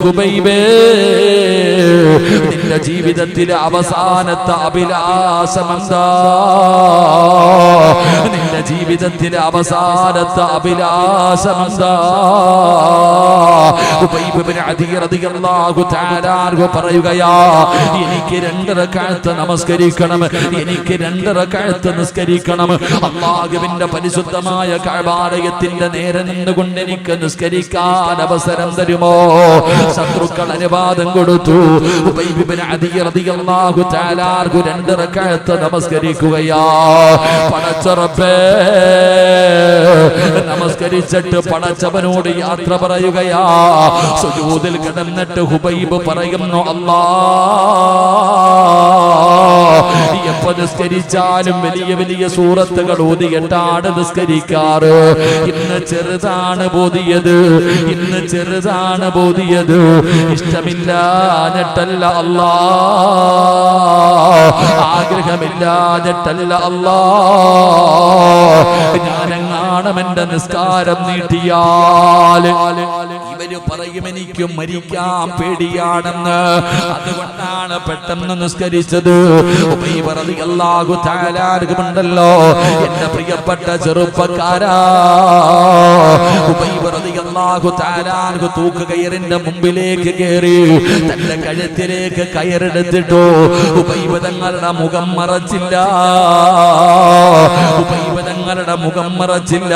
ഹുബൈബേ നിന്റെ ജീവിതത്തിലെ അവസാനത്തെ അഭിലാഷമെന്താ? നിന്റെ ജീവിതത്തിലെ അവസാനത്തെ അഭിലാഷമെന്താ? പറയുകയാ എനിക്ക് രണ്ടര കാലത്ത് നമസ്കരിക്കണം എനിക്ക് രണ്ടര കാലത്ത് നിസ്കരിക്കണം. അള്ളാഹുവിന്റെ പരിശുദ്ധമായ കാഴ്വാലയത്തിന്റെ നേരെ നിന്നുകൊണ്ട് എനിക്ക് നിസ്കരിക്കാൻ അവസരം തരുമോ? ശത്രുക്കൾ അനുവാദം കൊടുത്തു. രണ്ട് റക്അത്ത് നമസ്കരിക്കുകയാ. പടച്ച റബ്ബേ നമസ്കരിച്ചിട്ട് പടച്ചവനോട് യാത്ര പറയുകയാ. സുജൂദിൽ കിടന്നിട്ട് ഹുബൈബ് പറയുന്നു അല്ലാ എപ്പോ നിസ്കരിച്ചാലും വലിയ വലിയ സൂറത്തുകൾ ഓതിയിട്ടാണ് നിസ്കരിക്കാറ്. ഇന്ന് ചെറുതാണ് ബോധിയത് ഇന്ന് ചെറുതാണ് ബോധിയത്. ഇഷ്ടമില്ലാഞ്ഞിട്ടല്ല അല്ലാ. ആഗ്രഹമില്ലാഞ്ഞിട്ടല്ല അല്ലാ. ഞാനെങ്ങാണം എന്റെ നിസ്കാരം നീട്ടിയാൽ ഇവർ പറയും എനിക്ക് മരിക്കാൻ പേടിയാണെന്ന്. അതുകൊണ്ടാണ് പെട്ടെന്ന് നിസ്കരിച്ചത്. തആല അൻഹുണ്ടല്ലോ എന്റെ പ്രിയപ്പെട്ട ചെറുപ്പക്കാരാ. തആല അൻഹു തൂക്കുകയറിന്റെ മുമ്പിലേക്ക് കയറി തന്റെ കഴുത്തിലേക്ക് കയറെടുത്തിട്ടു. ഉബൈബ് തങ്ങളുടെ മുഖം മറച്ചില്ല. ഉബൈബ് തങ്ങളുടെ മുഖം മറച്ചില്ല.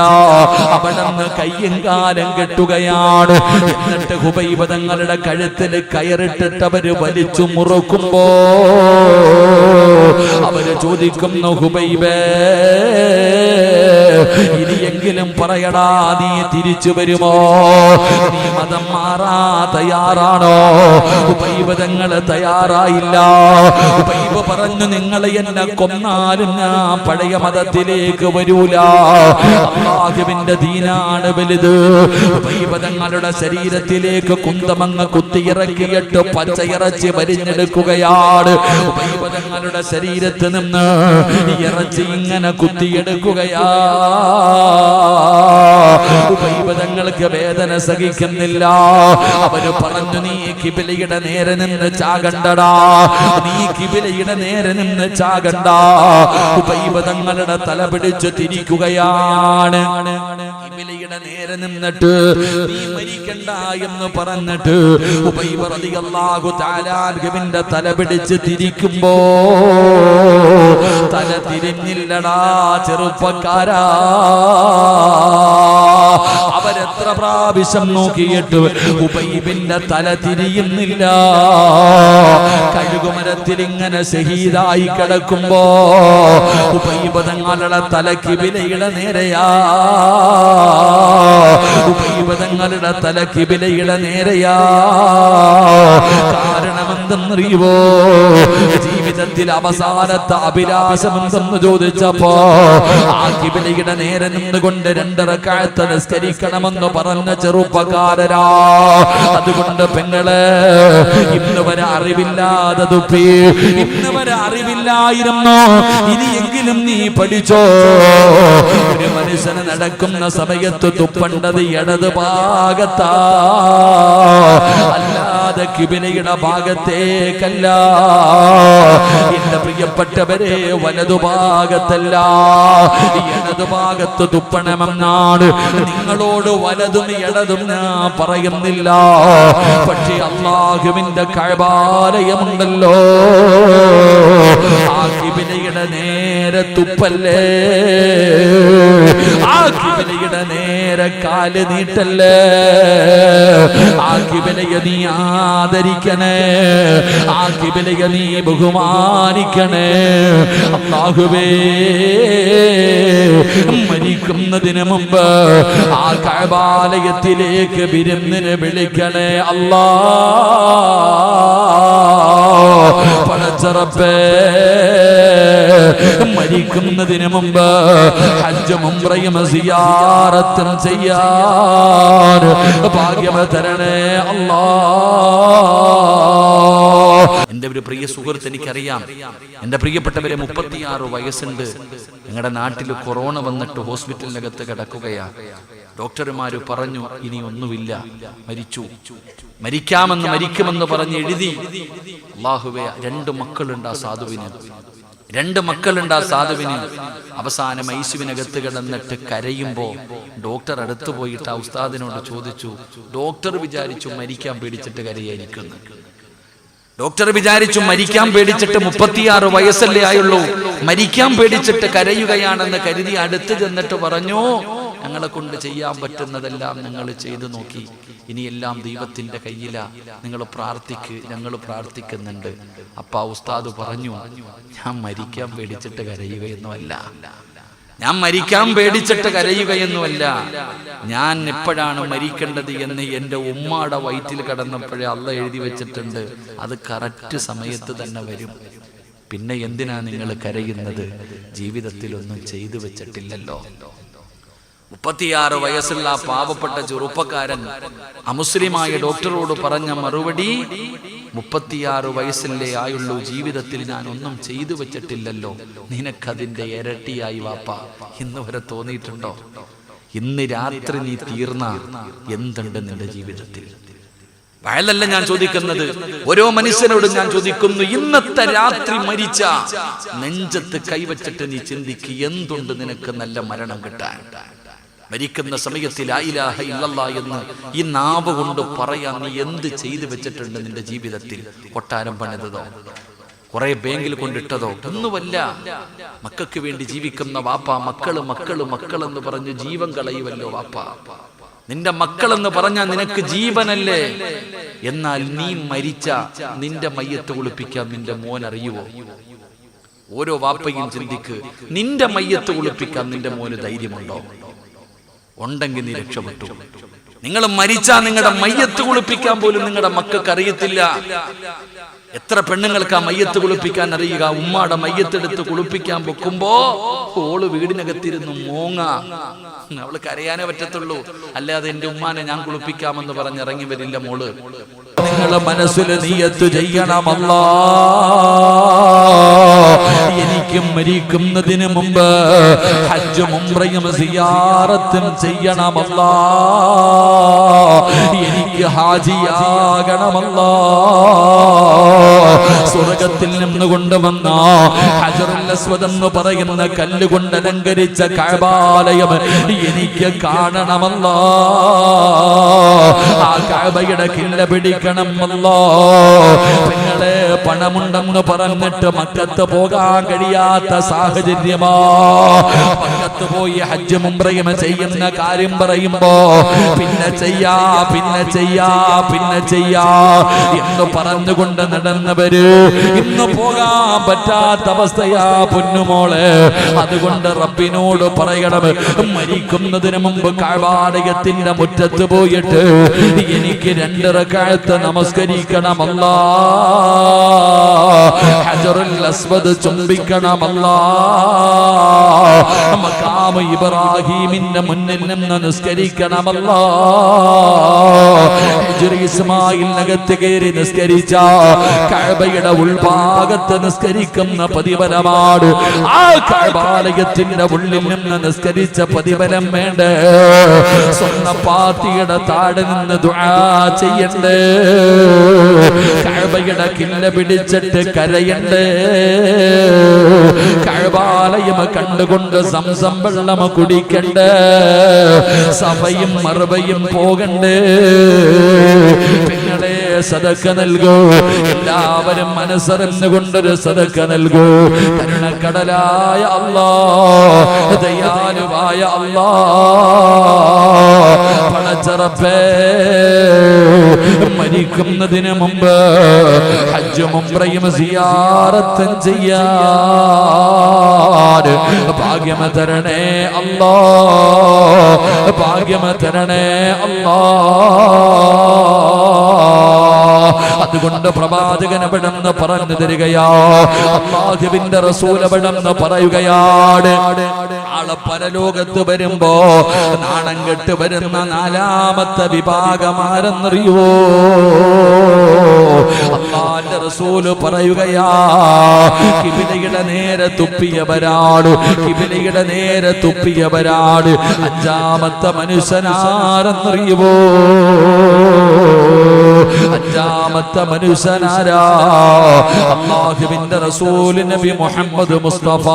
അവിടെ നിന്ന് കയ്യും കാലം കെട്ടുകയാണ്. എന്നിട്ട് ഹുബൈബ തങ്ങളുടെ കഴുത്തിൽ കയറിട്ടിട്ട് അവർ വലിച്ചു മുറുക്കുമ്പോ അവർ ചോദിക്കുന്നു ഹുബൈബേ ഇനിയെങ്കിലും പറയടാ നീ തിരിച്ചു വരുമോ? നീ മതം മാറാ തയ്യാറാണോ? ഉപൈവതങ്ങൾ തയ്യാറായില്ല. ഉപൈവ പറഞ്ഞു നിങ്ങൾ എന്നെ കൊന്നാലും ഞാൻ പഴയ മതത്തിലേക്ക് വരൂല. അള്ളാഹുവിന്റെ ദീനാണ് വലുത്. ഉപൈവതങ്ങളുടെ ശരീരത്തിലേക്ക് കുന്തമങ്ങ് കുത്തിയിറക്കിയിട്ട് പച്ചയിറച്ചി വരിഞ്ഞെടുക്കുകയാണ്. ഉപൈവതങ്ങളുടെ ശരീരത്ത് നിന്ന് ഇറച്ചി ഇങ്ങനെ കുത്തിയെടുക്കുകയാ ഉപൈവതങ്ങൾക്ക് വേദന സഹിക്കുന്നില്ല. അവർ പറഞ്ഞു നീ കിബിലിയുടെ നേരെ നിന്ന് ചാകണ്ടടാ. നീ കിബിലിയുടെ നേരെ നിന്ന് ചാകണ്ടാ. ഉപൈവതങ്ങളുടെ തല പിടിച്ച് തിരിക്കുകയാണ്. കിബിലയുടെ നേരെ നിന്നിട്ട് നീ മരിക്കണ്ട എന്ന് പറഞ്ഞിട്ട് ഉപൈവറിയാഹു താലാർഗവിന്റെ തല പിടിച്ച് തിരിക്കുമ്പോ തല തിരിഞ്ഞില്ലടാ ചെറുപ്പക്കാരാ. അവരെത്ര പ്രാവശ്യം നോക്കിയിട്ട് ഉപൈബിന്റെ തല തിരിയുന്നില്ല. കഴുകുമരത്തിൽ ഇങ്ങനെ ഷഹീദായി കിടക്കുമ്പോ ഉപൈപദങ്ങളുടെ തലക്ക് വിലയുടെ നേരെയാ. ഉബൈബ് തങ്ങളുടെ തലക്ക് വിലയുടെ നേരെയാ. കാരണമെന്തെന്നറിയുവോ? ജീവിതത്തിൽ അവസാനത്തെ അഭിലാഷം എന്തെന്ന് ചോദിച്ചപ്പോ ആ കിബിലയുടെ നേരെ നിന്നുകൊണ്ട് രണ്ടര കാലത്ത് നിസ്കരിക്കണമെന്ന് പറഞ്ഞ ചെറുപ്പക്കാരരാ. അതുകൊണ്ട് പെങ്ങൾ ഇന്ന് വരെ അറിവില്ലാതെ തുപ്പി ഇന്ന് വരെ അറിവില്ലായിരുന്നു. ഇനിയെങ്കിലും നീ പഠിച്ചോ. ഒരു മനുഷ്യന് നടക്കുന്ന സമയത്ത് തുപ്പണ്ടത് ഇടത് ഭാഗത്താ. അല്ലാതെ കിബിലയുടെ ഭാഗത്തേക്കല്ല. എന്റെ പ്രിയപ്പെട്ടവരെ വലതു ഭാഗത്തല്ല. ഇടതു ഭാഗത്ത് തുപ്പണമെന്നാണ്. നിങ്ങളോട് വലതും ഇടതും ഞാൻ പറയുന്നില്ല. പക്ഷെ അള്ളാഹുവിന്റെ കഴബാലയമുണ്ടല്ലോ. ആ കിബിലയുടെ നേരെ തുപ്പല്ലേ? ആ കിബിലയുടെ നേരെ കാൽ നീട്ടല്ലേ? ആ കിബിലയെ നീ ആദരിക്കണേ. ആ കിബിലയെ നീ ബഹുമാനിക്കണേ. അള്ളാഹുവേ മരിക്കുന്നതിന് മുമ്പ് ആ കഴബാലയത്തിലേക്ക് വിരുന്നിന് വിളിക്കണേ. അല്ലാ പടച്ചറപ്പേ മരിക്കുന്നതിന് മുമ്പ് ഹജ്ജും ഉംറയും സിയാറത്തും ചെയ്യാൻ ഭാഗ്യം തരണേ എന്റെ ഒരു പ്രിയ സുഹൃത്ത് എനിക്കറിയാം. എന്റെ പ്രിയപ്പെട്ടവരെ മുപ്പത്തിയാറ് വയസ്സുണ്ട്. ഞങ്ങളുടെ നാട്ടിൽ കൊറോണ വന്നിട്ട് ഹോസ്പിറ്റലിനകത്ത് കിടക്കുകയാ. ഡോക്ടർമാര് പറഞ്ഞു ഇനി ഒന്നുമില്ല. മരിച്ചു. മരിക്കാമെന്ന് മരിക്കുമെന്ന് പറഞ്ഞ് എഴുതി. അള്ളാഹുവെ രണ്ട് മക്കളുണ്ട് ആ സാധുവിന്. രണ്ട് മക്കളുണ്ട് ആ സാധുവിന്. അവസാനം ഐസുവിനകത്ത് കിടന്നിട്ട് കരയുമ്പോ ഡോക്ടർ അടുത്ത് പോയിട്ട് ആ ഉസ്താദിനോട് ചോദിച്ചു ഡോക്ടർ വിചാരിച്ചു മരിക്കാൻ പേടിച്ചിട്ട് കരയായിരിക്കുന്നു. ഡോക്ടർ വിചാരിച്ചു മരിക്കാൻ പേടിച്ചിട്ട് മുപ്പത്തിയാറ് വയസ്സല്ലേ ആയുള്ളൂ. മരിക്കാൻ പേടിച്ചിട്ട് കരയുകയാണെന്ന് കരുതി അടുത്ത് ചെന്നിട്ട് പറഞ്ഞു ഞങ്ങളെ കൊണ്ട് ചെയ്യാൻ പറ്റുന്നതെല്ലാം ഞങ്ങൾ ചെയ്തു നോക്കി. ഇനിയെല്ലാം ദൈവത്തിന്റെ കയ്യില. നിങ്ങൾ പ്രാർത്ഥിക്ക് ഞങ്ങൾ പ്രാർത്ഥിക്കുന്നുണ്ട്. അപ്പ ഉസ്താദ് പറഞ്ഞു ഞാൻ മരിക്കാൻ പേടിച്ചിട്ട് കരയുകയൊന്നുമല്ല. ഞാൻ മരിക്കാൻ പേടിച്ചിട്ട് കരയുകയൊന്നുമല്ല. ഞാൻ എപ്പോഴാണ് മരിക്കേണ്ടത് എന്ന് എന്റെ ഉമ്മാടെ വയറ്റിൽ കടന്നപ്പോഴേ അല്ല എഴുതി വെച്ചിട്ടുണ്ട്. അത് കറക്റ്റ് സമയത്ത് തന്നെ വരും. പിന്നെ എന്തിനാ നിങ്ങൾ കരയുന്നത്? ജീവിതത്തിൽ ഒന്നും ചെയ്തു വെച്ചിട്ടില്ലല്ലോ. മുപ്പത്തിയാറ് വയസ്സുള്ള പാവപ്പെട്ട ചെറുപ്പക്കാരൻ അമുസ്ലിമായ ഡോക്ടറോട് പറഞ്ഞ മറുപടി മുപ്പത്തിയാറ് വയസ്സിലെ ആയുള്ളൂ ജീവിതത്തിൽ ഞാൻ ഒന്നും ചെയ്തു വെച്ചിട്ടില്ലല്ലോ. നിനക്കതിന്റെ ഇരട്ടിയായി വാപ്പ. ഇന്ന് വരെ തോന്നിയിട്ടുണ്ടോ? ഇന്ന് രാത്രി നീ തീർന്ന? എന്തുണ്ട് നിന്റെ ജീവിതത്തിൽ? വയലല്ല ഞാൻ ചോദിക്കുന്നത്. ഓരോ മനുഷ്യനോടും ഞാൻ ചോദിക്കുന്നു ഇന്നത്തെ രാത്രി മരിച്ച നെഞ്ചത്ത് കൈവച്ചിട്ട് നീ ചിന്തിക്ക് എന്തുണ്ട് നിനക്ക് നല്ല മരണം കിട്ടാൻ? മരിക്കുന്ന സമയത്തിൽ ആയിലാഹ ഇല്ലല്ല എന്ന് ഈ നാവ് കൊണ്ട് പറയാൻ നീ എന്ത് ചെയ്തു വെച്ചിട്ടുണ്ട് നിന്റെ ജീവിതത്തിൽ? കൊട്ടാരം പണിതതോ? കുറെ ബാങ്കിൽ കൊണ്ടിട്ടതോ? ഒന്നുമല്ല. മക്കൾക്ക് വേണ്ടി ജീവിക്കുന്ന വാപ്പ മക്കൾ മക്കൾ മക്കളെന്ന് പറഞ്ഞ് ജീവൻ കളയുമല്ലോ വാപ്പ. നിന്റെ മക്കളെന്ന് പറഞ്ഞാൽ നിനക്ക് ജീവനല്ലേ? എന്നാൽ നീ മരിച്ച നിന്റെ മയ്യത്ത് കുളിപ്പിക്കാൻ നിന്റെ മോൻ അറിയുവോ? ഓരോ വാപ്പയും ചിന്തിക്ക് നിന്റെ മയ്യത്ത് കുളിപ്പിക്കാൻ നിന്റെ മോന് ധൈര്യമുണ്ടോ? ഉണ്ടെങ്കിൽ നീ രക്ഷപ്പെട്ടു. നിങ്ങൾ മരിച്ചാ നിങ്ങളുടെ മയ്യത്ത് കുളിപ്പിക്കാൻ പോലും നിങ്ങളുടെ മക്കൾക്ക് അറിയത്തില്ല. എത്ര പെണ്ണുങ്ങൾക്ക് ആ മയ്യത്ത് കുളിപ്പിക്കാൻ അറിയുക? ഉമ്മാടെ മയ്യത്തെടുത്ത് കുളിപ്പിക്കാൻ പൊക്കുമ്പോ ഓൾ വീടിനകത്തിരുന്നു മോങ്ങ. അവൾ കരയാനേ പറ്റത്തുള്ളൂ. അല്ലാതെ എന്റെ ഉമ്മാനെ ഞാൻ കുളിപ്പിക്കാമെന്ന് പറഞ്ഞ് ഇറങ്ങി വരില്ല മോൾ. നിങ്ങളെ മനസ്സിൽ നീയത്ത് ചെയ്യണമല്ല എനിക്കും മരിക്കുന്നതിന് മുമ്പ് ഹജ്ജും ഉംറയും സിയാറത്തും ചെയ്യണമല്ല എനിക്ക് ഹാജിയാകണമല്ല സ്വർഗത്തിൽ നിന്ന് കൊണ്ടുവന്ന ഹജറുൽ അസ്വദ് എന്ന് പറയുന്ന കല്ലുകൊണ്ട് അലങ്കരിച്ച കഴബാലയം എനിക്ക് കാണണമല്ല ആ കഴബയുടെ കില്ല പിടിക്കണമല്ലോ നിങ്ങളെ പണമുണ്ടെന്ന് പറഞ്ഞിട്ട് മക്കത്ത് പോകാൻ കഴിയാത്ത സാഹചര്യമോ? മക്കത്ത് പോയി ഹജ്ജ് മുംബ്രയും ചെയ്യുന്ന കാര്യം പറയുമ്പോ പിന്നെ ചെയ്യാ പിന്നെ ചെയ്യാ പിന്നെ ചെയ്യാ എന്ന് പറഞ്ഞുകൊണ്ട് നടന്നവര് ഇന്ന് പോകാൻ പറ്റാത്ത അവസ്ഥയാ പൊന്നുമോളെ. അതുകൊണ്ട് റബ്ബിനോട് പറയണം മരിക്കുന്നതിന് മുമ്പ് കാഴ്വാടകത്തിന്റെ മുറ്റത്ത് പോയിട്ട് എനിക്ക് രണ്ടര കാലത്ത് നമസ്കരിക്കണമല്ല ഹജറുൽ അസ്വദ് ചുംബിക്കണമല്ല മക്കാമ ഇബ്രാഹീമിന്റെ മുന്നിൽ നിന്ന് നിസ്കരിക്കണമല്ല. ഇസ്മായിലിനകത്ത് കയറി നിസ്കരിച്ച കഅബയുടെ ഉൾഭാഗത്ത് നിസ്കരിക്കുന്ന പതിവരമാണ് ആ കഅബാലയത്തിന്റെ ഉള്ളിൽ നിന്ന് നിസ്കരിച്ച പതിവരം വേണ്ട? സ്വർണ പാത്തിയുടെ താഴെ നിന്ന് ദുആ ചെയ്യണ്ടേ? കഅബയുടെ കില്ല പിടിച്ചിട്ട് കരയുണ്ട്. കഅബാലയം കണ്ടുകൊണ്ട് സംസം വെള്ളം കുടിക്കണ്ട്. സഭയും മറുപയും പോകണ്ടേ. പെങ്ങളെ സദക്ക നൽകൂ. എല്ലാവരും മനസ്സറിഞ്ഞുകൊണ്ടൊരു സദക്ക നൽകൂ. കരുണക്കടലായ അല്ലാ ദയാലുവായ അല്ലാ പണച്ചറപ്പേ മരിക്കുന്നതിന് മുമ്പ് ഹജ്ജും മുംബ്രയും സിയാറത്തും ചെയ്യാൻ ഭാഗ്യമ തരണേ അല്ലാ ഭാഗ്യമ തരണേ അല്ലാ. അതുകൊണ്ട് പ്രവാചകൻ എവിടെന്ന് പറഞ്ഞു തരികയാ അള്ളാഹുവിന്റെ റസൂൽ എവിടെന്ന് പറയുകയാണ്. ആളെ പരലോകത്ത് വരുമ്പോ നാണം കെട്ട് വരുന്ന നാലാമത്തെ വിഭാഗമാരെന്നറിയോ? അള്ളാന്റെ റസൂൽ പറയുകയാ കിബിലയുടെ നേരെ തുപ്പിയവരാണ് കിബിലയുടെ നേരെ തുപ്പിയവരാണ്. അഞ്ചാമത്തെ മനുഷ്യനാരെന്നറിയുമോ അഞ്ചാമത്തെ മനുഷ്യനാരാ? അള്ളാഹുവിന്റെ റസൂൽ നബി മുഹമ്മദ് മുസ്തഫ.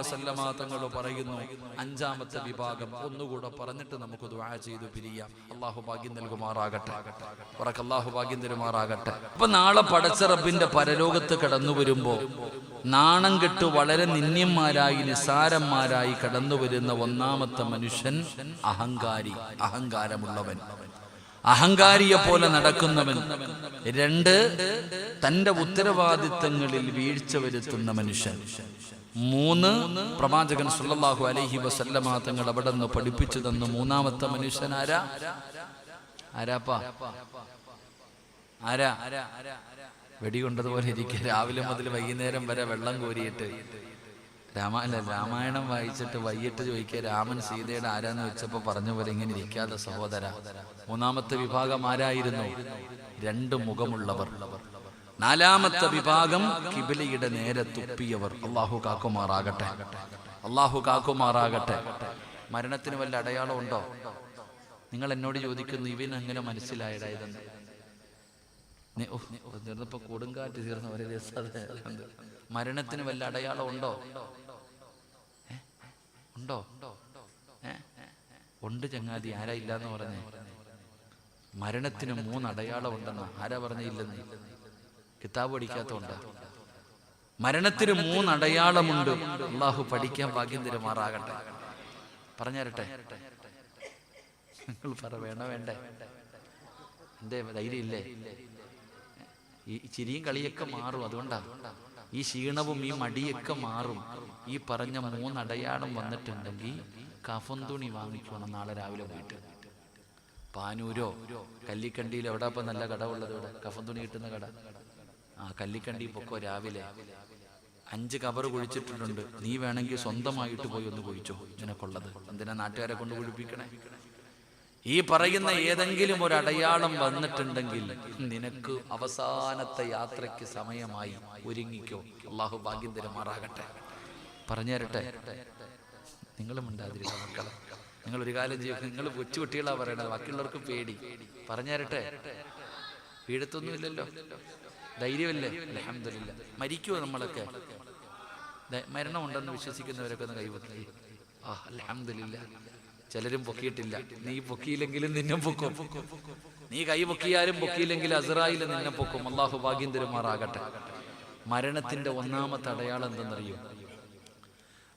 വസല്ലമ തങ്ങൾ പറയുന്നു. അഞ്ചാമത്തെ വിഭാഗം ഒന്നുകൂടെ പറഞ്ഞിട്ട് നമുക്ക് ദുആ ചെയ്തു പിരിയാം. അള്ളാഹു ഭാഗ്യം നൽകുമാറാകട്ടെ. ഉറക്ക് അള്ളാഹു ഭാഗ്യം തരുമാറാകട്ടെ. അപ്പൊ നാളെ പടച്ച റബ്ബിന്റെ പരലോകത്ത് കടന്നു വരുമ്പോ നാണം കെട്ട് വളരെ നിന്യന്മാരായി നിസാരന്മാരായി കടന്നു വരുന്ന ഒന്നാമത്തെ മനുഷ്യൻ അഹങ്കാരി അഹങ്കാരമുള്ളവൻ. അഹങ്കാരിയെ പോലെ നടക്കുന്നവൻ രണ്ട് തന്റെ ഉത്തരവാദിത്തങ്ങളിൽ വീഴ്ച വരുത്തുന്ന മനുഷ്യൻ. മൂന്ന് പ്രവാചകൻ സുല്ലാഹു അലഹി വസല്ലമ തങ്ങൾ അവിടെ നിന്ന് പഠിപ്പിച്ചു തന്നു മൂന്നാമത്തെ മനുഷ്യൻ ആരാ? ആരാപ്പാ? ആരാ? വെടികൊണ്ടതുപോലെ ഇരിക്കുക. രാവിലെ മുതൽ വൈകുന്നേരം വരെ വെള്ളം കോരിയിട്ട്. രാമ രാമായണം വായിച്ചിട്ട് വൈകിട്ട് ചോദിക്കുക രാമൻ സീതയുടെ ആരാന്ന് വെച്ചപ്പോ പറഞ്ഞ പോലെ ഇങ്ങനെ ഇരിക്കാതെ സഹോദര. മൂന്നാമത്തെ വിഭാഗം ആരായിരുന്നു? രണ്ട് മുഖമുള്ളവർ. നാലാമത്തെ വിഭാഗം കിബിലയുടെ നേരെ തുപ്പിയവർ. അള്ളാഹു കാക്കുമാറാകട്ടെ. അള്ളാഹു കാക്കുമാറാകട്ടെ. മരണത്തിന് വല്ല അടയാളം ഉണ്ടോ? നിങ്ങൾ എന്നോട് ചോദിക്കുന്നു ഇവൻ അങ്ങനെ മനസ്സിലായതായതെന്ന് കൊടുങ്കാറ്റ് തീർന്ന ഒരു അത്. മരണത്തിന് വല്ല അടയാളം ഉണ്ടോ? ഉണ്ടോ? ഉണ്ട് ചങ്ങാതി ആരാ ഇല്ലാന്ന് പറഞ്ഞേ? മരണത്തിന് മൂന്ന് അടയാളം ഉണ്ടെന്ന് ആരാ പറഞ്ഞില്ലെന്ന് കിതാബ് പഠിക്കാത്തതുകൊണ്ട്. മരണത്തിന് മൂന്ന് അടയാളമുണ്ട് അള്ളാഹു പഠിക്കാൻ ഭാഗ്യം തിരുമാറാകട്ടെ. പറഞ്ഞരട്ടെ നിങ്ങൾ പറ വേണ വേണ്ടേ? എന്തേ ധൈര്യം ഇല്ലേ ഈ ചിരിയും കളിയൊക്കെ മാറും അതുകൊണ്ടാ. ഈ ക്ഷീണവും ഈ മടിയൊക്കെ മാറും. ഈ പറഞ്ഞ മൂന്നടയാളം വന്നിട്ടുണ്ടെങ്കിൽ കഫൻ തുണി വാങ്ങിക്കണം നാളെ രാവിലെ പോയിട്ട്. പാനൂരോ? കല്ലിക്കണ്ടിയിലോ എവിടെ അപ്പൊ നല്ല കട ഉള്ളത് ഇവിടെ? കഫൻ തുണി കിട്ടുന്ന കട. ആ കല്ലിക്കണ്ടി പൊക്കോ രാവിലെ. അഞ്ച് കവർ കുഴിച്ചിട്ടുണ്ട് നീ വേണമെങ്കിൽ സ്വന്തമായിട്ട് പോയി ഒന്ന് കുഴിച്ചോ. നിനക്കുള്ളത്. എന്തിനാ നാട്ടുകാരെ കൊണ്ട് കുഴിപ്പിക്കണേ? ഈ പറയുന്ന ഏതെങ്കിലും ഒരു അടയാളം വന്നിട്ടുണ്ടെങ്കിൽ നിനക്ക് അവസാനത്തെ യാത്രയ്ക്ക് സമയമായി ഒരുങ്ങിക്കോ. അള്ളാഹു ഭാഗ്യം തരുമാറാകട്ടെ പറഞ്ഞു തരട്ടെ നിങ്ങളും ഉണ്ടാതിരില്ല മക്കളെ. നിങ്ങൾ ഒരു കാലം ചെയ്യും നിങ്ങൾ കൊച്ചു കുട്ടികളാ പറയണത്. ബാക്കിയുള്ളവർക്ക് പേടി. പറഞ്ഞു തരട്ടെ പീഡത്തൊന്നുമില്ലല്ലോ ധൈര്യമല്ലേ? അലഹമില്ല മരിക്കുമോ നമ്മളൊക്കെ? മരണമുണ്ടെന്ന് വിശ്വസിക്കുന്നവരൊക്കെ ഒന്ന് കൈവത്തി ആ അലഹമില്ല ചിലരും പൊക്കിയിട്ടില്ല. നീ പൊക്കിയില്ലെങ്കിലും നിന്നെ പൊക്കും. നീ കൈ പൊക്കിയാലും പൊക്കിയില്ലെങ്കിൽ അസറായിൽ നിന്നെ പൊക്കും. അള്ളാഹു ഭാഗ്യം തരുമാറാകട്ടെ. മരണത്തിന്റെ ഒന്നാമത്തെ അടയാളം എന്തെന്നറിയോ?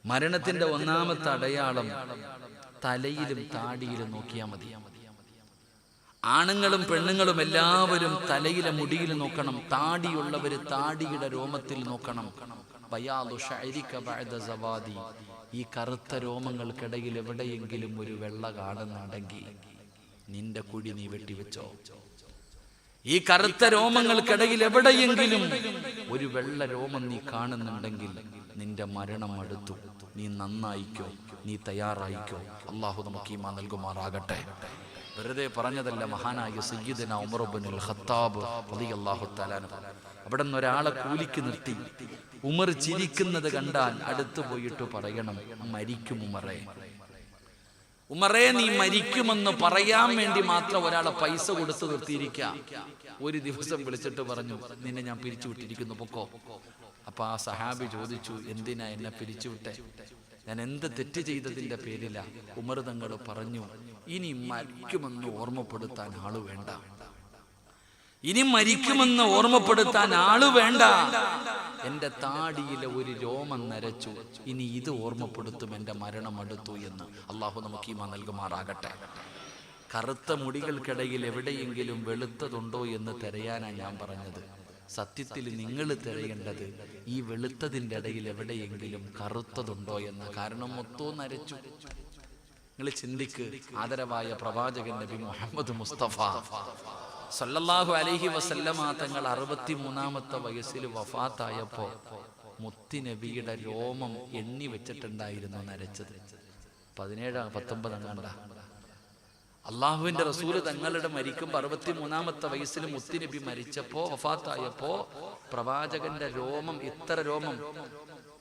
മരണത്തിന്റെ ഒന്നാമത്തെ അടയാളം തലയിലും താടിയിലും നോക്കിയാൽ മതി. ആണുങ്ങളും പെണ്ണുങ്ങളും എല്ലാവരും തലയിലെ മുടിയിൽ നോക്കണം താടിയുള്ളവര് താടിയുടെ രോമത്തിൽ നോക്കണം. ഈ കറുത്ത രോമങ്ങൾക്കിടയിൽ എവിടെയെങ്കിലും ഒരു വെള്ള കാണുന്നുണ്ടെങ്കിൽ നിന്റെ കുടി നീ വെട്ടിവെച്ചോ. ഈ കറുത്ത രോമങ്ങൾക്കിടയിൽ എവിടെയെങ്കിലും ഒരു വെള്ള രോമം നീ കാണുന്നുണ്ടെങ്കിൽ നിന്റെ മരണം അടുത്തു. നീ നന്നായിക്കോ നീ തയ്യാറായിക്കോ. അള്ളാഹു നമുക്ക് ഈമാ നൽകുമാറാകട്ടെ. വെറുതെ പറഞ്ഞതല്ല മഹാനായ സയ്യിദന ഉമർബിനുൽ ഖത്താബ് റളിയല്ലാഹു അൻഹു. അവിടെ നിന്ന് ഒരാളെ കൂലിക്ക് നിർത്തി. ഉമർ ചിരിക്കുന്നത് കണ്ടാൽ അടുത്തു പോയിട്ട് പറയണം മരിക്കും ഉമറേ. ഉമറേ നീ മരിക്കുമെന്ന് പറയാൻ വേണ്ടി മാത്രം ഒരാളെ പൈസ കൊടുത്തു നിർത്തിയിരിക്കാം. ഒരു ദിവസം വിളിച്ചിട്ട് പറഞ്ഞു നിന്നെ ഞാൻ പിരിച്ചു വിട്ടിരിക്കുന്നു പൊക്കോ. അപ്പൊ ആ സഹാബി ചോദിച്ചു എന്തിനാ എന്നെ പിരിച്ചുവിട്ടെ? ഞാൻ എന്ത് തെറ്റ് ചെയ്തതിന്റെ പേരില ഉമർ തങ്ങൾ പറഞ്ഞു ഇനി മരിക്കുമെന്ന് ഓർമ്മപ്പെടുത്താൻ ആൾ വേണ്ട. ഇനി മരിക്കുമെന്ന് ഓർമ്മപ്പെടുത്താൻ ആൾ വേണ്ട. എന്റെ താടിയിലെ ഒരു രോമം നരച്ചു. ഇനി ഇത് ഓർമ്മപ്പെടുത്തും എന്റെ മരണം അടുത്തു എന്ന് അള്ളാഹു നമുക്ക് ഈമ നൽകുമാറാകട്ടെ. കറുത്ത മുടികൾക്കിടയിൽ എവിടെയെങ്കിലും വെളുത്തതുണ്ടോ എന്ന് തിരയാനാണ് ഞാൻ പറഞ്ഞത്. സത്യത്തിൽ നിങ്ങൾ തിരയേണ്ടത് ഈ വെളുത്തതിന്റെ ഇടയിൽ എവിടെയെങ്കിലും കറുത്തതുണ്ടോ എന്ന. കാരണം മൊത്തവും നരച്ചു. നിങ്ങൾ ചിന്തിക്ക് ആദരവായ പ്രവാചകൻ നബി മുഹമ്മദ് മുസ്തഫ സല്ലല്ലാഹു അലൈഹി വസല്ലമ തങ്ങൾ അറുപത്തി മൂന്നാമത്തെ വയസ്സിൽ വഫാത്തായപ്പോ മുത്തി നബിയുടെ രോമം എണ്ണി വെച്ചിട്ടുണ്ടായിരുന്നു നരച്ചത്. പതിനേഴാ പത്തൊമ്പത് അങ്ങാണ്ട അള്ളാഹുവിന്റെ റസൂൽ തങ്ങളുടെ മരിക്കുമ്പോൾ അറുപത്തി മൂന്നാമത്തെ വയസ്സിൽ മുത്തുനബി മരിച്ചപ്പോ വഫാത്തായപ്പോ പ്രവാചകന്റെ രോമം ഇത്ര രോമം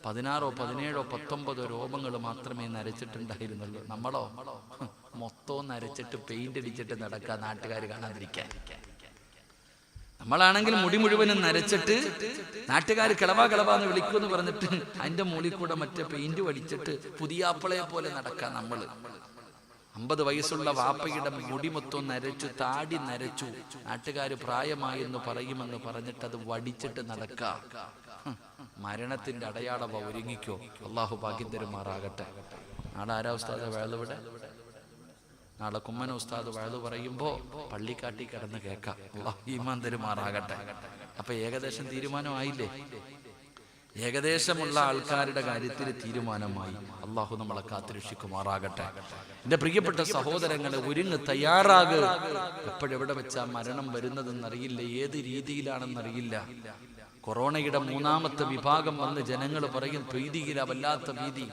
പതിനാറോ പതിനേഴോ പത്തൊമ്പതോ രോമങ്ങൾ മാത്രമേ നരച്ചിട്ടുണ്ടായിരുന്നുള്ളൂ. നമ്മളോ? മൊത്തവും നരച്ചിട്ട് പെയിന്റ് അടിച്ചിട്ട് നടക്കുക നാട്ടുകാർ കാണാതിരിക്കാൻ. നമ്മളാണെങ്കിൽ മുടി മുഴുവനും നരച്ചിട്ട് നാട്ടുകാർ കിളവാ കിളവാന്ന് വിളിക്കുമെന്ന് പറഞ്ഞിട്ട് അതിന്റെ മുകളിൽ കൂടെ മറ്റേ പെയിന്റ് വലിച്ചിട്ട് പുതിയാപ്പിളയെ പോലെ നടക്കാം നമ്മൾ. അമ്പത് വയസ്സുള്ള വാപ്പയുടെ മുടിമൊത്തം നരച്ചു താടി നരച്ചു. നാട്ടുകാർ പ്രായമായി എന്ന് പറയുമെന്ന് പറഞ്ഞിട്ട് അത് വടിച്ചിട്ട് നടക്ക. മരണത്തിന്റെ അടയാളവ ഒരുങ്ങിക്കോ. അള്ളാഹു ഭാഗ്യം തരുമാറാകട്ടെ നാളെ ആരാ ഉസ്താദ് വേളവിടെ നാളെ കുമ്മന ഉസ്താദ് വഴുതു പറയുമ്പോ പള്ളിക്കാട്ടി കിടന്ന് കേൾക്കാം. അള്ളാഹു ഈമാൻ അപ്പൊ ഏകദേശം തീരുമാനമായില്ലേ? ഏകദേശമുള്ള ആൾക്കാരുടെ കാര്യത്തിൽ തീരുമാനമായി. അള്ളാഹു നമ്മളെ കാത്തുരക്ഷിക്കുമാറാകട്ടെ എന്റെ പ്രിയപ്പെട്ട സഹോദരങ്ങളെ ഒരുങ്ങ് തയ്യാറാകുക എപ്പോഴെവിടെ വെച്ചാ മരണം വരുന്നതെന്നറിയില്ല ഏത് രീതിയിലാണെന്നറിയില്ല. കൊറോണയുടെ മൂന്നാമത്തെ വിഭാഗം വന്ന് ജനങ്ങൾ പറയും പ്രീതിയില വല്ലാത്ത ഭീതി.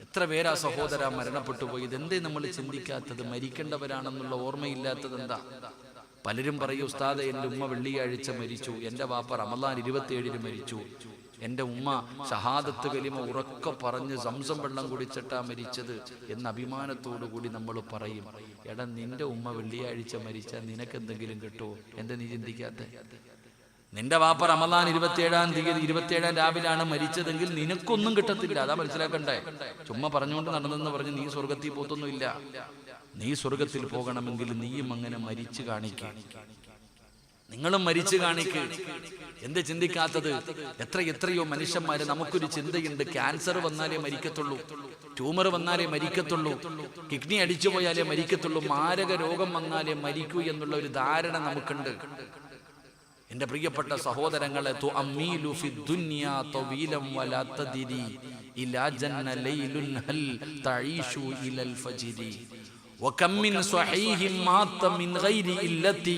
എത്ര പേരാ സഹോദര മരണപ്പെട്ടു പോയി? ഇതെന്തേ നമ്മൾ ചിന്തിക്കാത്തത്? മരിക്കേണ്ടവരാണെന്നുള്ള ഓർമ്മയില്ലാത്തത് എന്താ? പലരും പറയും ഉസ്താദ് എന്റെ ഉമ്മ വെള്ളിയാഴ്ച മരിച്ചു. എന്റെ വാപ്പ ഇരുപത്തി ഇരുപത്തിയേഴിന് മരിച്ചു. എന്റെ ഉമ്മ ഷഹാദത്ത് കലിമ ഉറക്കെ പറഞ്ഞ് സംസം വെള്ളം കുടിച്ചിട്ടാ മരിച്ചത് എന്ന അഭിമാനത്തോടു കൂടി നമ്മൾ പറയും. എടാ നിന്റെ ഉമ്മ വെള്ളിയാഴ്ച മരിച്ചാൽ നിനക്കെന്തെങ്കിലും കിട്ടുമോ എന്താ നീ ചിന്തിക്കാത്ത? നിന്റെ വാപ്പ റമദാൻ ഇരുപത്തിയേഴാം തീയതി ഇരുപത്തിയേഴാം രാവിലാണ് മരിച്ചതെങ്കിൽ നിനക്കൊന്നും കിട്ടത്തില്ല. അതാ മനസ്സിലാക്കണ്ടേ? ചുമ്മാ പറഞ്ഞുകൊണ്ട് നടന്നെന്ന് പറഞ്ഞ് നീ സ്വർഗത്തിൽ പോത്തൊന്നുമില്ല. നീ സ്വർഗത്തിൽ പോകണമെങ്കിൽ നീയും അങ്ങനെ മരിച്ചു കാണിക്ക. നിങ്ങളും മരിച്ചു കാണിക്ക്. എന്ത് ചിന്തിക്കാത്തത്? എത്ര എത്രയോ മനുഷ്യന്മാര് നമുക്കൊരു ചിന്തയുണ്ട്. ക്യാൻസർ വന്നാലേ മരിക്കത്തുള്ളൂ. ട്യൂമർ വന്നാലേ മരിക്കത്തുള്ളൂ. കിഡ്നി അടിച്ചു പോയാലേ മരിക്കത്തുള്ളൂ. മാരക രോഗം വന്നാലേ മരിക്കൂ എന്നുള്ള ഒരു ധാരണ നമുക്കുണ്ട്. എന്റെ പ്രിയപ്പെട്ട സഹോദരങ്ങളെ ഇലാ ജന്ന ലൈലുൻ ഹൽ തഈഷു ഇലൽ ഫജ്രി. وكم من صحيح مات من غير إلتي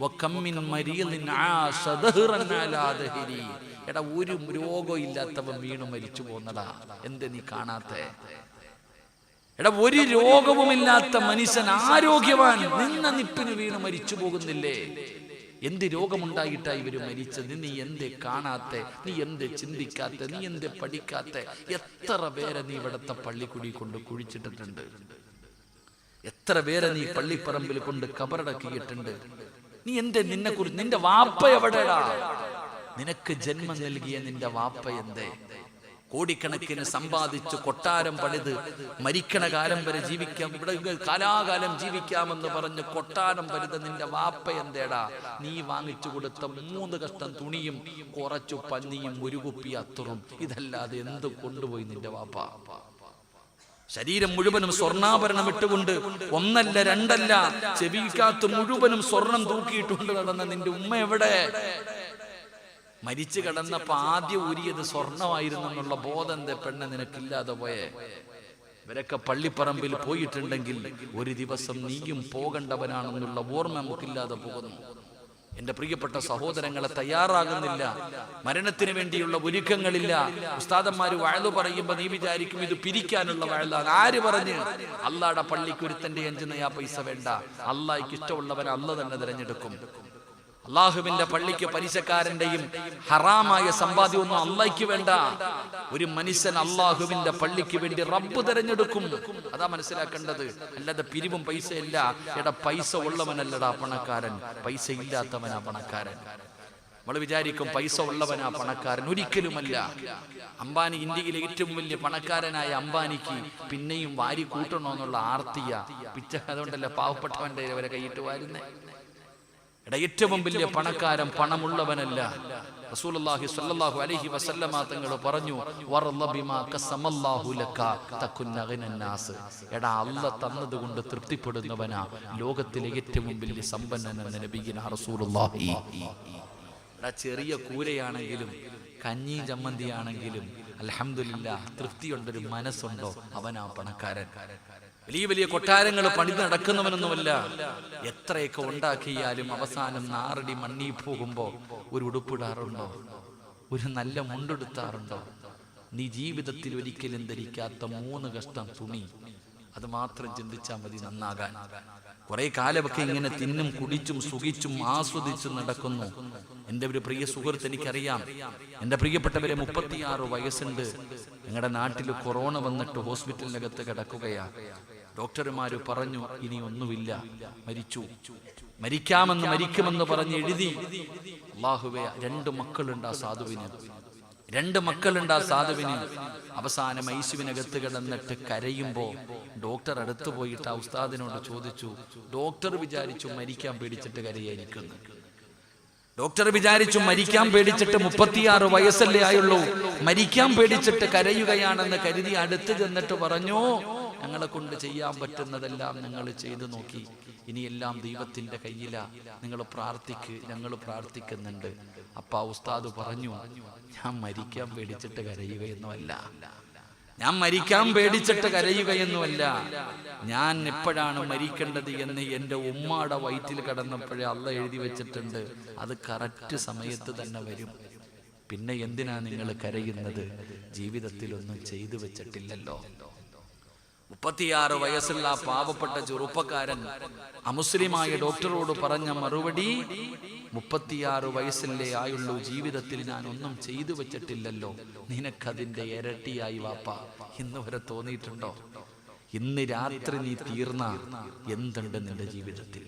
وكم من مريض عاش دهرا على دهري എടാ ഒരു രോഗം ഇല്ലാത്തവൻ വീണു മരിച്ചു പോന്നടാ എന്ത് നീ കാണാത്തെ എടാ ഒരു രോഗവുമില്ലാത്ത മനുഷ്യൻ ആരോഗ്യവാൻ നിന്ന നിപ്പിന് വീണ് മരിച്ചു പോകുന്നില്ലേ എന്ത് രോഗമുണ്ടായിട്ടാ ഇവര് മരിച്ചത് നീ എന്തേ കാണാത്തെ നീ എന്തേ ചിന്തിക്കാത്ത നീ എന്തേ പഠിക്കാത്ത എത്ര പേരെ നീ ഇവിടത്തെ പള്ളിക്കുടി കൊണ്ട് കുഴിച്ചിട്ടിട്ടുണ്ട് എത്ര പേരെ നീ പള്ളിപ്പറമ്പിൽ കൊണ്ട് കബറടക്കിയിട്ടുണ്ട്? നീ എന്തേ നിന്നെ കുറിച്ച് നിന്റെ വാപ്പ എവിടെടാ? നിനക്ക് ജന്മം നൽകിയ നിന്റെ വാപ്പ എന്തേ? കോടിക്കണക്കിന് സമ്പാദിച്ച് കൊട്ടാരം പണിത് മരിക്കണ കാലം വരെ ജീവിക്കാം. ഇവിടെ കാലാകാലം ജീവിക്കാമെന്ന് പറഞ്ഞ് കൊട്ടാരം പണിത് നിന്റെ വാപ്പ എന്തേടാ? നീ വാങ്ങിച്ചു കൊടുത്ത മൂന്ന് കഷ്ടം തുണിയും കുറച്ചു പന്നിയും ഒരു കുപ്പി അത്തറും. ഇതല്ലാതെ എന്ത് കൊണ്ടുപോയി നിന്റെ വാപ്പ? ശരീരം മുഴുവനും സ്വർണാഭരണം ഇട്ടുകൊണ്ട് ഒന്നല്ല രണ്ടല്ല ചെവിക്കാത്ത് മുഴുവനും സ്വർണം തൂക്കിയിട്ടുണ്ട് നടന്ന നിന്റെ ഉമ്മ എവിടെ? മരിച്ചു കിടന്നപ്പോ ആദ്യം ഊരിയത് സ്വർണമായിരുന്നു എന്നുള്ള ബോധം എന്റെ പെണ്ണ് നിനക്കില്ലാതെ പോയേ? ഇവരൊക്കെ പള്ളിപ്പറമ്പിൽ പോയിട്ടുണ്ടെങ്കിൽ ഒരു ദിവസം നീയും പോകേണ്ടവനാണെന്നുള്ള ഓർമ്മ നമുക്കില്ലാതെ പോകുന്നു. എന്റെ പ്രിയപ്പെട്ട സഹോദരങ്ങളെ തയ്യാറാകുന്നില്ല മരണത്തിന് വേണ്ടിയുള്ള ഒരുക്കങ്ങളില്ല. ഉസ്താദന്മാര് വഴലു പറയുമ്പോ നീ വിചാരിക്കും ഇത് പിരിക്കാനുള്ള വഴലാണ് ആര് പറഞ്ഞ്? അള്ളാടെ പള്ളിക്കുരുത്തന്റെ അഞ്ചു നയാ പൈസ വേണ്ട. അള്ളാഹിക്ക് ഇഷ്ടമുള്ളവൻ അല്ല തന്നെ തിരഞ്ഞെടുക്കും. അള്ളാഹുവിന്റെ പള്ളിക്ക് പലിശക്കാരന്റെയും ഹറാമായ സമ്പാദ്യമൊന്നും അള്ളാഹിക്ക് വേണ്ട. ഒരു മനുഷ്യൻ അള്ളാഹുവിന്റെ പള്ളിക്ക് വേണ്ടി റബ്ബ് തെരഞ്ഞെടുക്കും. അതാ മനസ്സിലാക്കേണ്ടത്. അല്ലാതെ പിരിവും പൈസ ഇല്ല എടാ പൈസ ഉള്ളവനല്ലടാ പണക്കാരൻ. പൈസ ഇല്ലാത്തവനാ പണക്കാരൻ. നമ്മൾ വിചാരിക്കും പൈസ ഉള്ളവനാ പണക്കാരൻ. ഒരിക്കലുമല്ല. അംബാനി ഇന്ത്യയിലെ ഏറ്റവും വലിയ പണക്കാരനായ അംബാനിക്ക് പിന്നെയും വാരി കൂട്ടണമെന്നുള്ള ആർത്തിയ. പിച്ച അതുകൊണ്ടല്ല പാവപ്പെട്ടവന്റെ ഇവരെ കൈയിട്ട് വാരുന്നേ. എടാ ഏറ്റവും വലിയ പണക്കാരൻ പണമുള്ളവനല്ല. റസൂലുള്ളാഹി സ്വല്ലല്ലാഹു അലൈഹി വസല്ലമ തങ്ങൾ പറഞ്ഞു വറള ബിമാ ഖസമല്ലാഹു ലക തകുന്ന ഗനന്നാസ്. എടാ അല്ല തന്നതുകൊണ്ട് തൃപ്തിപ്പെടുന്നവനാ ലോകത്തിലെ ഏറ്റവും വലിയ സമ്പന്നൻ നബിയിന റസൂലുള്ളാഹി. എടാ ചെറിയ കൂരയാണെങ്കിലും കഞ്ഞി ചമ്മന്തിയാണെങ്കിലും അലഹമില്ല തൃപ്തിയുണ്ടൊരു മനസ്സുണ്ടോ? അവനാ പണക്കാരൻ. വലിയ വലിയ കൊട്ടാരങ്ങൾ പണിത് നടക്കുന്നവനൊന്നുമല്ല. എത്രയൊക്കെ ഉണ്ടാക്കിയാലും അവസാനം നാറടി മണ്ണി പോകുമ്പോ ഒരു ഉടുപ്പിടാറുണ്ടോ? ഒരു നല്ല മുണ്ടെടുത്താറുണ്ടോ? നീ ജീവിതത്തിൽ ഒരിക്കലും ധരിക്കാത്ത മൂന്ന് കഷ്ടം തുണി. അത് മാത്രം ചിന്തിച്ചാൽ മതി നന്നാകാൻ. കുറെ കാലമൊക്കെ ഇങ്ങനെ തിന്നും കുടിച്ചും സുഖിച്ചും ആസ്വദിച്ചും നടക്കുന്നു. എന്റെ ഒരു പ്രിയ സുഹൃത്ത് എനിക്കറിയാം. എന്റെ പ്രിയപ്പെട്ടവരെ മുപ്പത്തിയാറ് വയസ്സുണ്ട്. ഞങ്ങളുടെ നാട്ടിൽ കൊറോണ വന്നിട്ട് ഹോസ്പിറ്റലിനകത്ത് കിടക്കുകയാ. ഡോക്ടർമാര് പറഞ്ഞു ഇനി ഒന്നുമില്ല. മരിച്ചു. മരിക്കാമെന്ന് മരിക്കുമെന്ന് പറഞ്ഞ് എഴുതി. അള്ളാഹുവെ രണ്ട് മക്കളുണ്ട് ആ സാധുവിന്. രണ്ട് മക്കളുണ്ട് ആ സാധുവിന്. അവസാനം ഐശുവിനകത്ത് കിടന്നിട്ട് കരയുമ്പോ ഡോക്ടർ അടുത്ത് പോയിട്ട് ആ ഉസ്താദിനോട് ചോദിച്ചു ഡോക്ടർ വിചാരിച്ചു മരിക്കാൻ പേടിച്ചിട്ട് കരയായിരിക്കുന്നു. ഡോക്ടർ വിചാരിച്ചു മരിക്കാൻ പേടിച്ചിട്ട് മുപ്പത്തിയാറ് വയസ്സല്ലേ ആയുള്ളൂ. മരിക്കാൻ പേടിച്ചിട്ട് കരയുകയാണെന്ന് കരുതി അടുത്ത് ചെന്നിട്ട് പറഞ്ഞു ഞങ്ങളെ കൊണ്ട് ചെയ്യാൻ പറ്റുന്നതെല്ലാം ഞങ്ങൾ ചെയ്തു നോക്കി. ഇനിയെല്ലാം ദൈവത്തിന്റെ കയ്യില. നിങ്ങൾ പ്രാർത്ഥിക്ക് ഞങ്ങൾ പ്രാർത്ഥിക്കുന്നുണ്ട്. അപ്പ ഉസ്താദ് പറഞ്ഞു ഞാൻ മരിക്കാൻ പേടിച്ചിട്ട് കരയുകയൊന്നുമല്ല. ഞാൻ മരിക്കാൻ പേടിച്ചിട്ട് കരയുകയൊന്നുമല്ല. ഞാൻ എപ്പോഴാണ് മരിക്കേണ്ടത് എന്ന് എന്റെ ഉമ്മാടെ വയറ്റിൽ കടന്നപ്പോഴേ അല്ല എഴുതി വെച്ചിട്ടുണ്ട്. അത് കറക്റ്റ് സമയത്ത് തന്നെ വരും. പിന്നെ എന്തിനാ നിങ്ങൾ കരയുന്നത്? ജീവിതത്തിൽ ഒന്നും ചെയ്തു വെച്ചിട്ടില്ലല്ലോ. മുപ്പത്തിയാറ് വയസ്സുള്ള പാവപ്പെട്ട ചെറുപ്പക്കാരൻ അമുസ്ലിമായ ഡോക്ടറോട് പറഞ്ഞ മറുപടി മുപ്പത്തിയാറ് വയസ്സിലെ ആയുള്ളൂ ജീവിതത്തിൽ ഞാൻ ഒന്നും ചെയ്തു വെച്ചിട്ടില്ലല്ലോ. നിനക്കതിന്റെ ഇരട്ടിയായി വാപ്പ. ഇന്ന് വരെ തോന്നിയിട്ടുണ്ടോ? ഇന്ന് രാത്രി നീ തീർന്ന? എന്തുണ്ട് നിന്റെ ജീവിതത്തിൽ?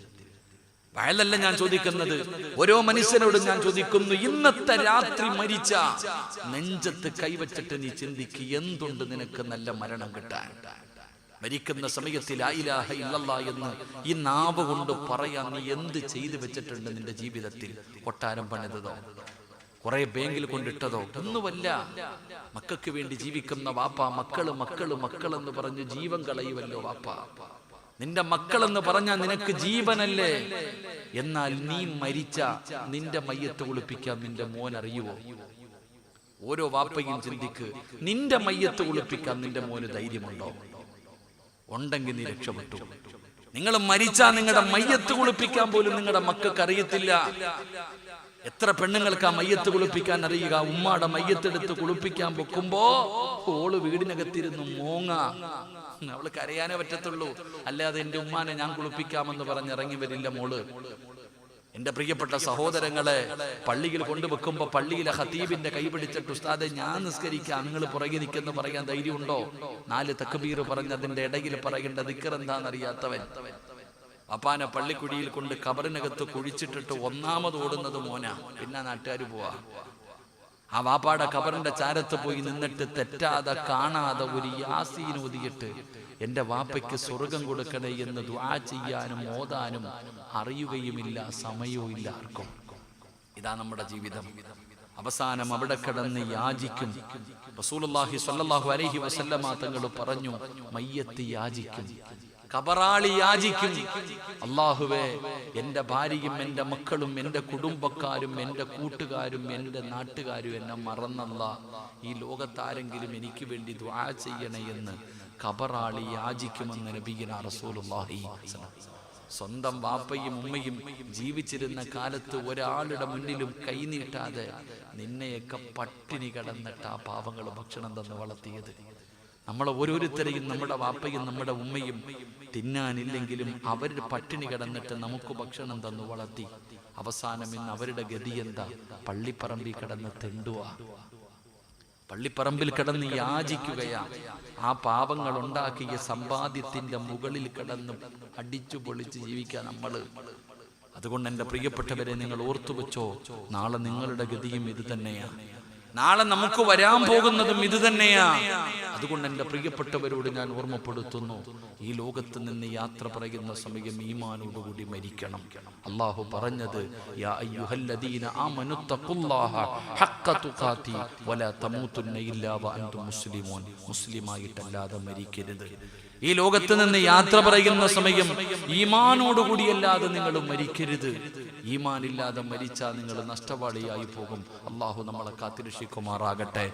വയലല്ല ഞാൻ ചോദിക്കുന്നത്. ഓരോ മനുഷ്യനോടും ഞാൻ ചോദിക്കുന്നു ഇന്നത്തെ രാത്രി മരിച്ച നെഞ്ചത്ത് കൈവച്ചിട്ട് നീ ചിന്തിക്ക് എന്തുണ്ട് നിനക്ക് നല്ല മരണം കിട്ടാൻ? മരിക്കുന്ന സമയത്തിൽ ആയിലാഹ ഇല്ലല്ല എന്ന് ഈ നാവ് കൊണ്ട് പറയാൻ നീ എന്ത് ചെയ്തു വെച്ചിട്ടുണ്ട് നിന്റെ ജീവിതത്തിൽ? കൊട്ടാരം പണിതതോ? കുറെ ബാങ്കിൽ കൊണ്ടിട്ടതോ? ഒന്നുമല്ല. മക്കൾക്ക് വേണ്ടി ജീവിക്കുന്ന വാപ്പ മക്കൾ മക്കൾ മക്കളെന്ന് പറഞ്ഞ് ജീവൻ കളയുമല്ലോ വാപ്പ. നിന്റെ മക്കളെന്ന് പറഞ്ഞാൽ നിനക്ക് ജീവനല്ലേ? എന്നാൽ നീ മരിച്ച നിന്റെ മയ്യത്ത് കുളിപ്പിക്കാൻ നിന്റെ മോൻ അറിയുവോ? ഓരോ വാപ്പയും ചിന്തിക്ക് നിന്റെ മയ്യത്ത് കുളിപ്പിക്കാൻ നിന്റെ മോന് ധൈര്യമുണ്ടോ? ഉണ്ടെങ്കിൽ നീ രക്ഷപ്പെട്ടു. നിങ്ങൾ മരിച്ചാൽ നിങ്ങളുടെ മയ്യത്ത് കുളിപ്പിക്കാൻ പോലും നിങ്ങളുടെ മക്കൾക്ക് അറിയത്തില്ല. എത്ര പെണ്ണുങ്ങൾക്ക് ആ മയ്യത്ത് കുളിപ്പിക്കാൻ അറിയുക? ഉമ്മാടെ മയ്യത്തെടുത്ത് കുളിപ്പിക്കാൻ പൊക്കുമ്പോ ഓൾ വീടിനകത്തിരുന്നു മോങ്ങ. അവൾ കരയാനേ പറ്റത്തുള്ളൂ. അല്ലാതെ എന്റെ ഉമ്മാനെ ഞാൻ കുളിപ്പിക്കാമെന്ന് പറഞ്ഞ് ഇറങ്ങി വരില്ല മോൾ. എന്റെ പ്രിയപ്പെട്ട സഹോദരങ്ങളെ പള്ളിയിൽ കൊണ്ടുവെക്കുമ്പോ പള്ളിയിലെ ഹത്തീബിന്റെ കൈ പിടിച്ചിട്ട് ഉസ്താദെ ഞാൻ നിസ്കരിക്കാം നിങ്ങൾ പുറകെ നിൽക്കുന്ന പറയാൻ ധൈര്യമുണ്ടോ? നാല് തക്ബീർ പറഞ്ഞതിന്റെ ഇടയിൽ പറയേണ്ട ദിക്കർ എന്താണെന്നറിയാത്തവൻ അപ്പാനെ പള്ളിക്കുടിയിൽ കൊണ്ട് കബറിനകത്ത് കുഴിച്ചിട്ടിട്ട് ഒന്നാമത് ഓടുന്നത് മോന. പിന്നെ നാട്ടുകാർ പോവാ. ആ വാപ്പാടെ കബറിന്റെ ചാരത്ത് പോയി നിന്നിട്ട് തെറ്റാതെ കാണാതെ ഒരു യാസീൻ ഒതിയിട്ട് എന്റെ വാപ്പയ്ക്ക് സ്വർഗം കൊടുക്കണേ എന്ന് ദുആ ചെയ്യാനും ഓതാനും അറിയുകയുമില്ല സമയവും ഇല്ല ആർക്കും. ഇതാ നമ്മുടെ ജീവിതം. അവസാനം അവിടെ കിടന്ന് യാചിക്കും. റസൂലുള്ളാഹി സ്വല്ലല്ലാഹു അലൈഹി വസല്ലമ തങ്ങൾ പറഞ്ഞു മയ്യത്ത് യാചിക്കും. കബറാളി യാചിക്കും. അള്ളാഹുവേ എന്റെ ഭാര്യയും എന്റെ മക്കളും എന്റെ കുടുംബക്കാരും എന്റെ കൂട്ടുകാരും എന്റെ നാട്ടുകാരും എന്നെ മറന്നല്ല. ഈ ലോകത്താരെങ്കിലും എനിക്ക് വേണ്ടി ദ്വാ ചെയ്യണേ എന്ന് കബറാളി യാചിക്കുമെന്ന് നബിഗിന റസൂലുള്ളാഹി സ്വന്തം വാപ്പയും ഉമ്മയും ജീവിച്ചിരുന്ന കാലത്ത് ഒരാളുടെ മുന്നിലും കൈനീട്ടാതെ നിന്നെയൊക്കെ പട്ടിണി കിടന്നിട്ട് ആ പാവങ്ങൾ ഭക്ഷണം തന്ന് വളർത്തിയത്. നമ്മൾ ഓരോരുത്തരെയും നമ്മുടെ വാപ്പയും നമ്മുടെ ഉമ്മയും തിന്നാനില്ലെങ്കിലും അവർ പട്ടിണി കിടന്നിട്ട് നമുക്ക് ഭക്ഷണം തന്നു വളർത്തി. അവസാനം ഇന്ന് അവരുടെ ഗതി എന്താ? പള്ളിപ്പറമ്പിൽ കടന്ന് തെണ്ടുവാ. പള്ളിപ്പറമ്പിൽ കിടന്ന് യാചിക്കുകയാ ആ പാപങ്ങൾ ഉണ്ടാക്കിയ സമ്പാദ്യത്തിന്റെ മുകളിൽ കിടന്ന് അടിച്ചു പൊളിച്ച് ജീവിക്കാൻ നമ്മൾ. അതുകൊണ്ട് എന്റെ പ്രിയപ്പെട്ടവരെ നിങ്ങൾ ഓർത്തു വെച്ചോ നാളെ നിങ്ങളുടെ ഗതിയും ഇത് തന്നെയാ നാളെ നമുക്ക് വരാൻ പോകുന്നതും ഇത് തന്നെയാ. അതുകൊണ്ട് എന്റെ പ്രിയപ്പെട്ടവരോട് ഞാൻ ഓർമ്മപ്പെടുത്തുന്നു ഈ ലോകത്ത് നിന്ന് യാത്ര പറയുന്ന സമയം ഈമാനോടുകൂടി മരിക്കണം. അള്ളാഹു പറഞ്ഞത് മുസ്ലിമായിട്ടല്ലാതെ മരിക്കരുത്. ഈ ലോകത്ത് നിന്ന് യാത്ര പറയുന്ന സമയം ഈമാനോടുകൂടിയല്ലാതെ നിങ്ങൾ മരിക്കരുത്. ഈമാൻ ഇല്ലാതെ മരിച്ചാൽ നിങ്ങൾ നഷ്ടവാളിയായി പോകും. അള്ളാഹു നമ്മളെ കാത്തിരക്ഷിക്കുമാറാകട്ടെ.